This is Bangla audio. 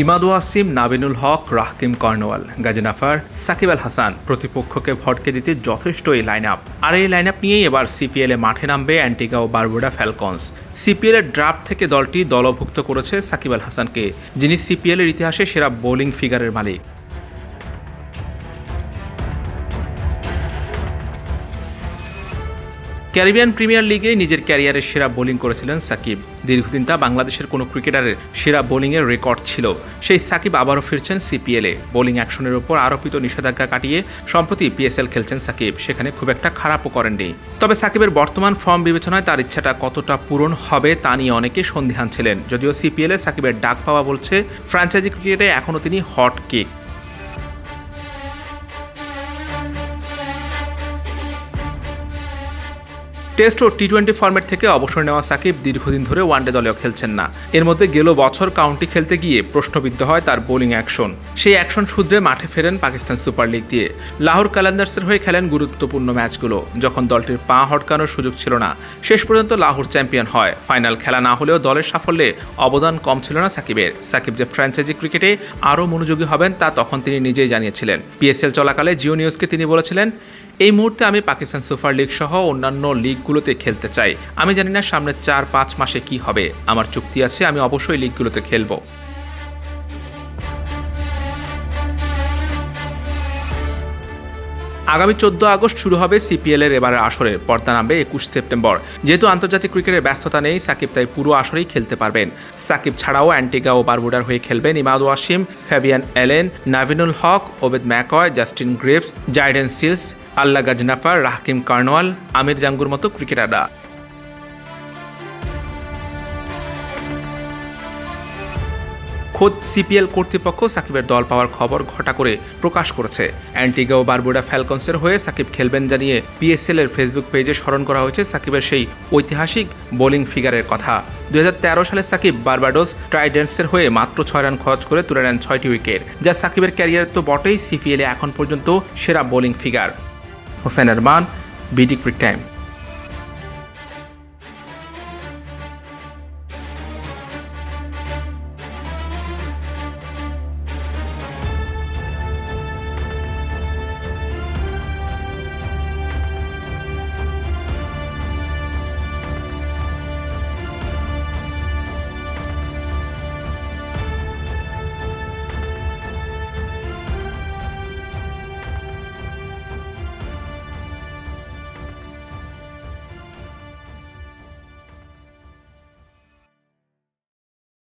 ইমাদু আসিম, নাবিনুল হক, রাহকিম কর্নওয়াল গাজনাফার সাকিব আল হাসান প্রতিপক্ষকে ভটকে দিতে যথেষ্ট এই লাইন আপ আর এই লাইন আপ নিয়েই এবার সিপিএলে মাঠে নামবে অ্যান্টিগা ও বারবোডা ফ্যালকনস। সিপিএল এর ড্রাফট থেকে দলটি দলভুক্ত করেছে সাকিব আল হাসানকে, যিনি সিপিএল এর ইতিহাসে সেরা বোলিং ফিগারের মালিক। ক্যারিবিয়ান প্রিমিয়ার লিগে নিজের ক্যারিয়ারের সেরা বোলিং করেছিলেন সাকিব। দীর্ঘদিন তা বাংলাদেশের কোনো ক্রিকেটারের সেরা বোলিংয়ের রেকর্ড ছিল। সেই সাকিব আবারও ফিরছেন সিপিএলে। বোলিং অ্যাকশনের উপর আরোপিত নিষেধাজ্ঞা কাটিয়ে সম্প্রতি পিএসএল খেলছেন সাকিব। সেখানে খুব একটা খারাপও করেননি। তবে সাকিবের বর্তমান ফর্ম বিবেচনায় তার ইচ্ছাটা কতটা পূরণ হবে তা নিয়ে অনেকে সন্দিহান ছিলেন। যদিও সিপিএলে সাকিবের ডাক পাওয়া বলছে, ফ্র্যাঞ্চাইজি ক্রিকেটে এখনও তিনি হট কিক। টেস্ট ও টি টোয়েন্টি ফর্মেট থেকে অবসর নেওয়া সাকিব দীর্ঘদিন ধরে ওয়ানডে দলেও খেলছেন না। এর মধ্যে গেল বছর কাউন্টি খেলতে গিয়ে প্রশ্নবিদ্ধ হয় তার বোলিং অ্যাকশন। সেই অ্যাকশন শুধরে মাঠে ফেরেন পাকিস্তান সুপার লিগ দিয়ে। লাহোর ক্যালেন্ডার্সের হয়ে খেলেন গুরুত্বপূর্ণ ম্যাচগুলো, যখন দলটির পা হটকানোর সুযোগ ছিল না। শেষ পর্যন্ত লাহোর চ্যাম্পিয়ন হয়। ফাইনাল খেলা না হলেও দলের সাফল্যে অবদান কম ছিল না সাকিবের। সাকিব যে ফ্র্যাঞ্চাইজি ক্রিকেটে আরও মনোযোগী হবেন তা তখন তিনি নিজেই জানিয়েছিলেন। পিএসএল চলাকালে জিও নিউজকে তিনি বলেছিলেন এই মুহূর্তে আমি পাকিস্তান সুপার লিগ সহ অন্যান্য লিগগুলোতে খেলতে চাই। আমি জানি না সামনে চার পাঁচ মাসে কি হবে। আমার চুক্তি আছে, আমি অবশ্যই লিগগুলোতে খেলব। আগামী চোদ্দ আগস্ট শুরু হবে সিপিএল এর এবারের আসরের পর্দা নামবে একুশ সেপ্টেম্বর। যেহেতু আন্তর্জাতিক ক্রিকেটের ব্যস্ততা নেই, সাকিব তাই পুরো আসরেই খেলতে পারবেন। সাকিব ছাড়াও অ্যান্টিগা ও বারবুডার হয়ে খেলবেন Imad Wasim, Fabian Allen, Naveenul Haq, Obed McCoy, Justin Greaves Jayden Seales Allah Ghazanfar, Rahkeem Cornwall, Amir Jangoo মতো ক্রিকেটাররা। খোদ সিপিএল কর্তৃপক্ষ সাকিবের দল পাওয়ার খবর ঘটা করে প্রকাশ করেছে। অ্যান্টিগা ও বারবুডা ফ্যালকনসের হয়ে সাকিব খেলবেন জানিয়ে পিএসএল এর ফেসবুক পেজে স্মরণ করা হয়েছে সাকিবের সেই ঐতিহাসিক বোলিং ফিগারের কথা। দু হাজার তেরো সালে সাকিব বারবাডোস ট্রাইডেন্টসের হয়ে মাত্র ছয় রান খরচ করে তুলে নেন ছয়টি উইকেট, যা সাকিবের ক্যারিয়ার তো বটেই সিপিএলে এখন পর্যন্ত সেরা bowling figure. Hossain Arman, BD Time.